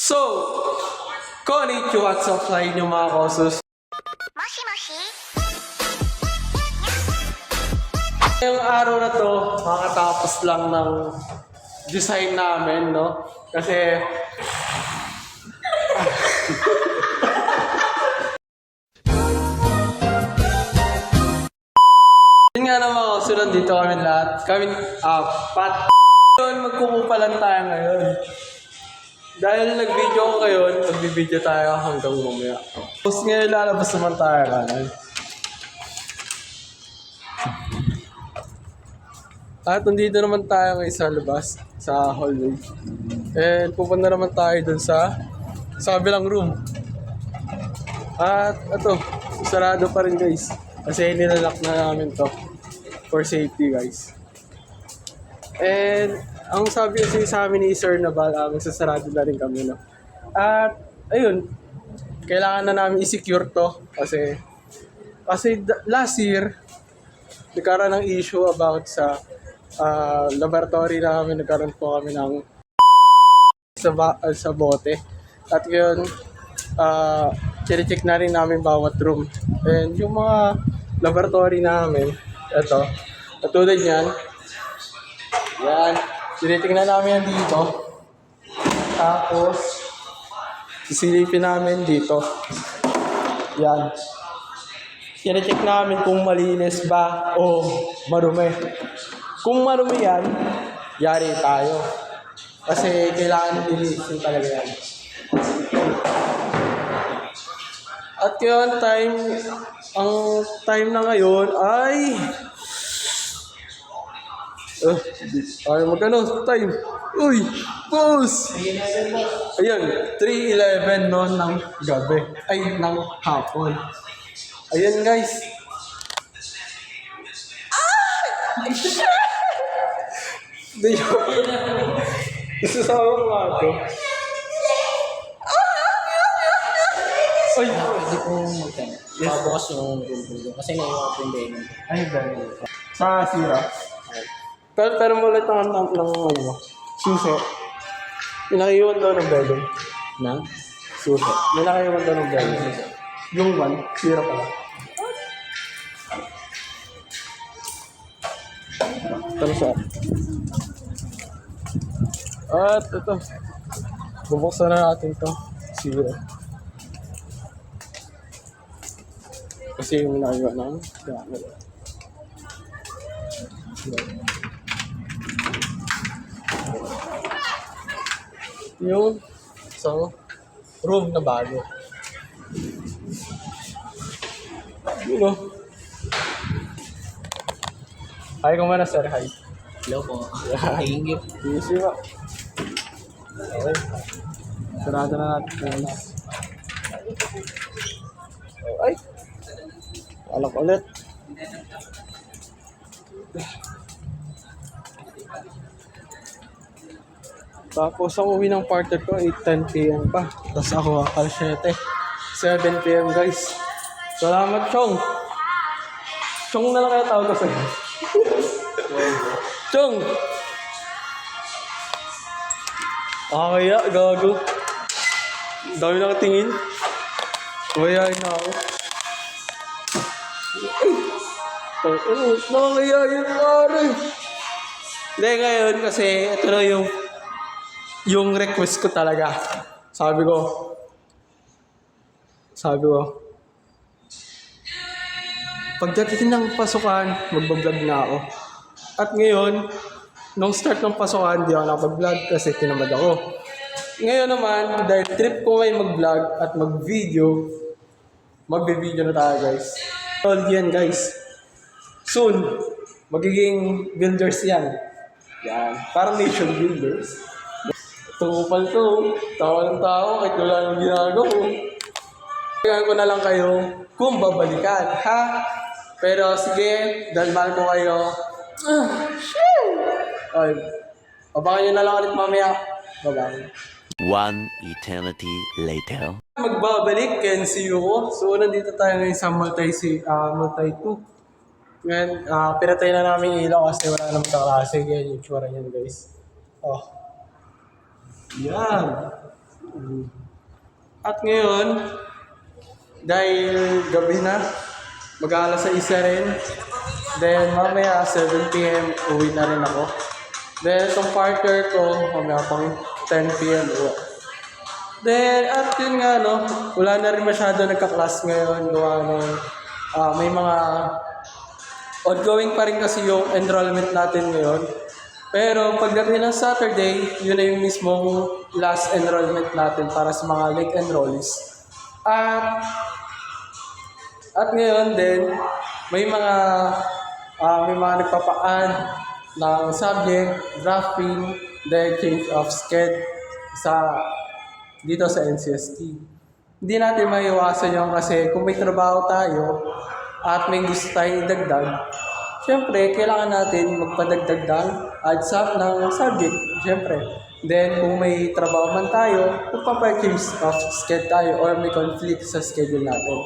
So, konnichiwa at supply nyo mga kosus. Moshi moshi. Ngayong araw na to, makatapos lang ng design namin, no? Kasi... Yun nga naman ako, sunod dito kami lahat. Kami, ah, pat... Magkukupa lang tayo ngayon. Dahil nag-video ko ngayon, mag-video tayo hanggang mamaya. Tapos ngayon lalabas naman tayo kanan. At nandito naman tayo ngayon sa labas, sa hallway. And pupunta naman tayo dun sa, sa kabilang room. At ito, sarado pa rin guys. Kasi nilalak na namin to for safety guys. And ang sabi kasi sa amin ni Sir Naval, uh, magsasarado na rin kami. No? At ayun, kailangan na namin i-secure to kasi kasi last year nagkaroon ng issue about sa ah, laboratory namin nagkaroon po kami ng sa, ba- ah, sa bote at yun uh, check na rin namin bawat room and yung mga laboratory namin ito katulad yan yan tinitingnan namin yan dito tapos sisilipin namin dito yan Kine-check namin kung malinis ba o marumi. Kung marumi yan, yari tayo. Kasi kailangan linisin talaga yan. At yun, time, ang time na ngayon ay... Uh, ay, magkano? Time. Uy! Boss! Ayun, 3.11 noon ng gabi. Ay, ng hapon. Ayun guys. Hindi yun. Isasama ko nga ito. Ay, Hindi ko magkano. Pabukas yung bulbulo. Kasi naiwan ko yung ay, ganun. Sa sira. Pero, pero mo ulit ng, ng, ng, ano, suso. Pinakaiwan daw ng bedong. Na? Suso. May nakaiwan daw ng bedong. Yung one, sira pala. Tara sa At ito. Bubuksan na natin to. Sira. Kasi yung naiwan ng gamit. Yung isang room na bago. Yun o. Hi ko muna sir, hi. Hello po. Thank you. Easy ba? Okay. Sarado na natin. Ay! Alak ulit. Tapos ang uwi ng partner ko 8.10pm pa. Tapos ako akal 7. 7pm guys. Salamat Chong! Chong na lang kaya tawag ko sa'yo. Chong! Ah, kaya, gago. Dami nakatingin. Kumayain na ako. Ay, nakakaya yun, pare. Hindi, ngayon kasi ito na yung yung request ko talaga. Sabi ko, sabi ko, pagdating ng pasukan, magbablog na ako. At ngayon, nung start ng pasukan, di ako nakapag-vlog kasi tinamad ako. Ngayon naman, dahil trip ko ngayon mag-vlog at mag-video, magbe-video na tayo guys. All yan guys. Soon, magiging builders yan. Yan. Parang nation builders. Tungupal to. Tawa ng tao kahit wala nang ginagawa. Kaya ko na lang kayo kung babalikan, ha? Pero sige, dahil mahal ko kayo. Ah, shit! Ay, abangan nyo na lang ulit mamaya. Bye-bye. One eternity later. Magbabalik, Kenzie ko. So, nandito tayo ngayon sa Multi, uh, Multi 2. Ngayon, uh, pinatay na namin ilaw kasi wala naman sa klase. Ganyan yung tsura niyan, guys. Oh. Yan. At ngayon, dahil gabi na, mag-aalas sa isa rin. Then mamaya 7pm uwi na rin ako. Then itong partner ko, mamaya pang 10pm uwi. Then at yun nga no, wala na rin masyado nagka-class ngayon. Gawa ng ah, may mga ongoing pa rin kasi yung enrollment natin ngayon. Pero pagdating ng Saturday, yun na yung mismong last enrollment natin para sa mga late enrollees. At at ngayon din, may mga ah, may mga nagpapaan ng subject, drafting, then change of sked sa dito sa NCST. Hindi natin maiwasan yun kasi kung may trabaho tayo at may gusto tayong idagdag, syempre, kailangan natin magpadagdag ng ADSAP ng subject, syempre. Then, kung may trabaho man tayo, magpapa-change of schedule tayo or may conflict sa schedule natin.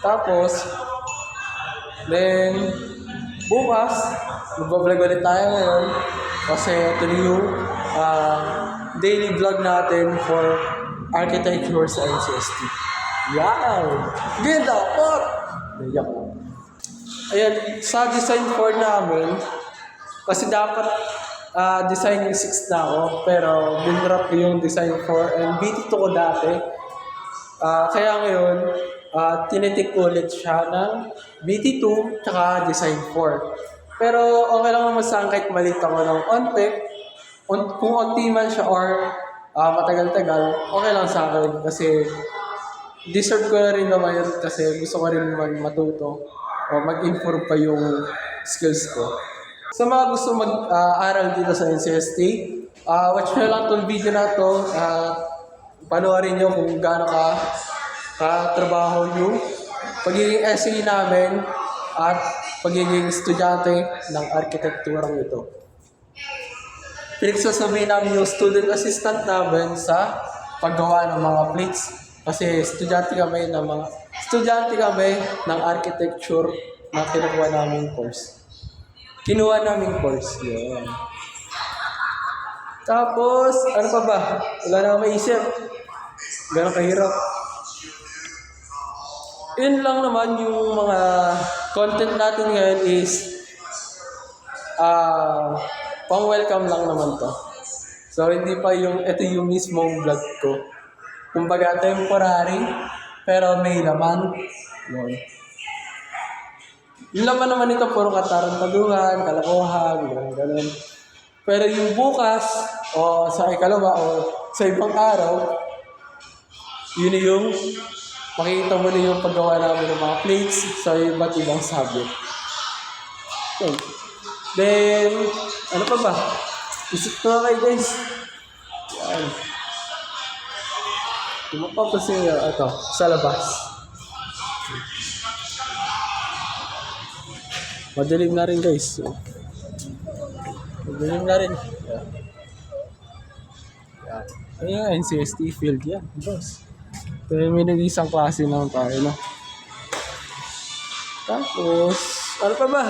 Tapos, then, bukas, magbablog ulit tayo ngayon kasi ito na yung ah, daily vlog natin for architecture sa NCST. Yan! Ganda! Pot! Naiyak ko. Ayan, sa design 4 namin, kasi dapat ah, design 6 na ako, pero binrap ko yung design 4 and BT2 ko dati. Ah, kaya ngayon, uh, tinitik ko ulit siya ng BT2 tsaka Design 4. Pero okay lang akin kahit malit ako ng onte. On, kung onti man siya or ah, matagal-tagal, okay lang sa akin kasi deserve ko na rin naman yun kasi gusto ko rin mag matuto o mag-improve pa yung skills ko. Sa mga gusto mag-aral dito sa NCST, ah, watch nyo lang itong video na to. Uh, panoorin nyo kung gaano ka katrabaho yung pagiging SE namin at pagiging estudyante ng arkitekturang ito. Pinagsasabihin namin yung student assistant namin sa paggawa ng mga plates kasi estudyante kami ng mga estudyante kami ng architecture na kinukuha namin course. Kinuha namin course yun. Tapos, ano pa ba? Wala na akong maisip. Gano'ng kahirap. Yun lang naman yung mga content natin ngayon is ah pang welcome lang naman to. So hindi pa yung ito yung mismong vlog ko. Kumbaga temporary pero may laman. Yun. Yung laman naman ito puro katarantaduhan, kalokohan, ganun ganun. Pero yung bukas o sa ikalawa o sa ibang araw, yun yung makikita mo na yung paggawa namin ng mga plates sa iba't ibang subject. Yun. Then, ano pa ba? Isip ko na kayo guys. Yan. Tumapaw kasi uh, ito, sa labas. Madilim na rin guys. So, madilim na rin. Yan. Yan. Ayan, NCST field yan. Boss. Pero may nag-isang klase naman tayo, no? Tapos, ano pa ba?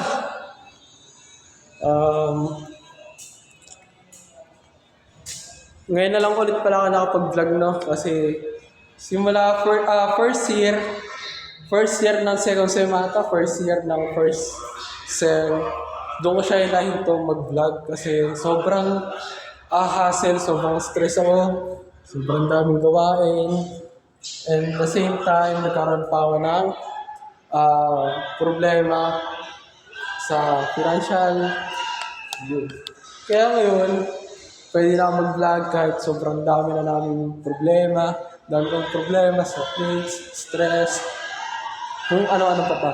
Um, ngayon na lang ulit pala ako nakapag-vlog, no? Kasi simula for, ah, first year, first year ng second sem ata, first year ng first sem, doon ko siya inahinto mag-vlog kasi sobrang ah, hassle, sobrang stress ako, sobrang daming gawain, and the same time, nagkaroon pa ako ng ah, problema sa financial. Yun. Kaya ngayon, pwede na mag-vlog kahit sobrang dami na namin problema, dami kong problema sa plates, stress, kung ano-ano pa pa.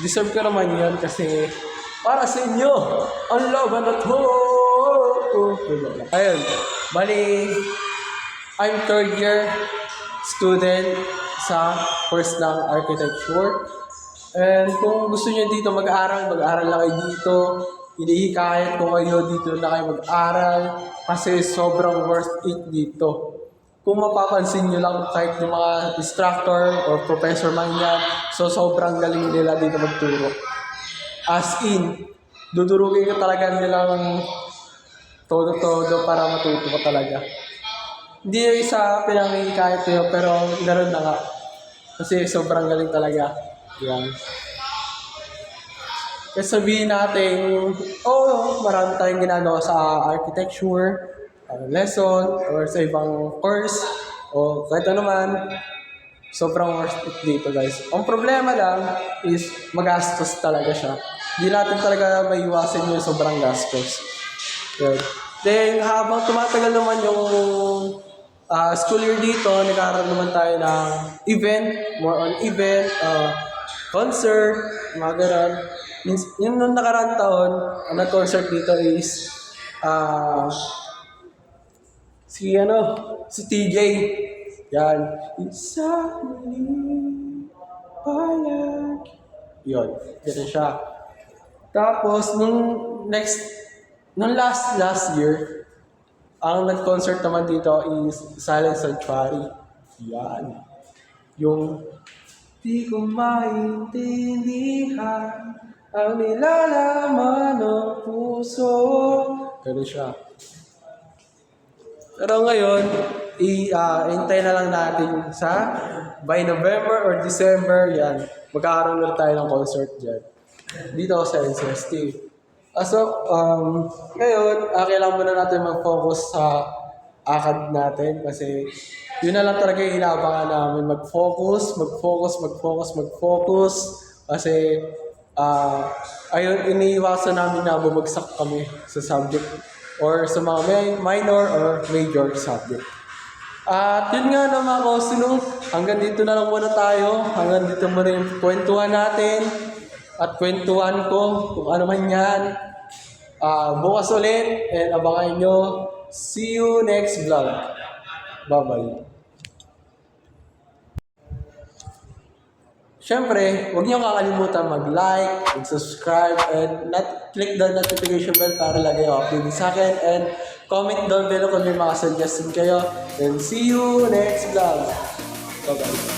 Deserve ko naman yun kasi para sa inyo, ang laban na to! Ayun, bali, I'm third year student sa course ng architecture. And kung gusto niyo dito mag-aral, mag-aral lang kayo dito. Hinihikayat ko kayo dito na kayo mag-aral kasi sobrang worth it dito. Kung mapapansin nyo lang kahit yung mga instructor or professor man yan, so sobrang galing nila dito magturo. As in, dudurugin ka talaga nila ng todo-todo para matuto ka talaga. Hindi yung isa pinangikahit nyo, pero ganoon na nga. Kasi sobrang galing talaga. Yan. Kasi sabihin natin, oo, marami tayong ginagawa sa architecture, uh, lesson, or sa ibang course, o kahit ano man. Sobrang worth it dito guys. Ang problema lang is magastos talaga siya. Hindi natin talaga maiwasan yung sobrang gastos. Yun. Then habang tumatagal naman yung ah, school year dito, nagkaroon naman tayo ng event, more on event, ah, concert, mga ganun. Mins- Yung nung nakaraan taon, ang nag-concert dito is ah si ano, si TJ. Yan. Isa muli palagi. Yun. Ganun siya. Tapos, nung next, nung last, last year, ang nag-concert naman dito is Silent Sanctuary. Yan. Yung Di ko maintindihan ang nilalaman ng puso. Ganun siya. Pero ngayon, i hintay na lang natin sa by November or December, yan, magkakaroon ulit tayo ng concert dyan. Dito sa NCST. Ah, so, um, ngayon, uh, kailangan muna natin mag-focus sa akad natin kasi yun na lang talaga yung inaabangan namin. Mag-focus, mag-focus, mag-focus, mag-focus. Kasi, ah, ayun, iniiwasan namin na bumagsak kami sa subject or sa mga minor or major subject. At yun nga na mga kausunong, hanggang dito na lang muna tayo. Hanggang dito muna yung kwentuhan natin. At kwentuhan ko kung ano man yan. Ah, bukas ulit and abangan nyo. See you next vlog. Bye-bye. Siyempre, huwag niyo kakalimutan mag-like, mag-subscribe, and not click the notification bell para lagi yung update sa akin. And comment down below kung may mga suggestion kayo. And see you next vlog. Bye-bye.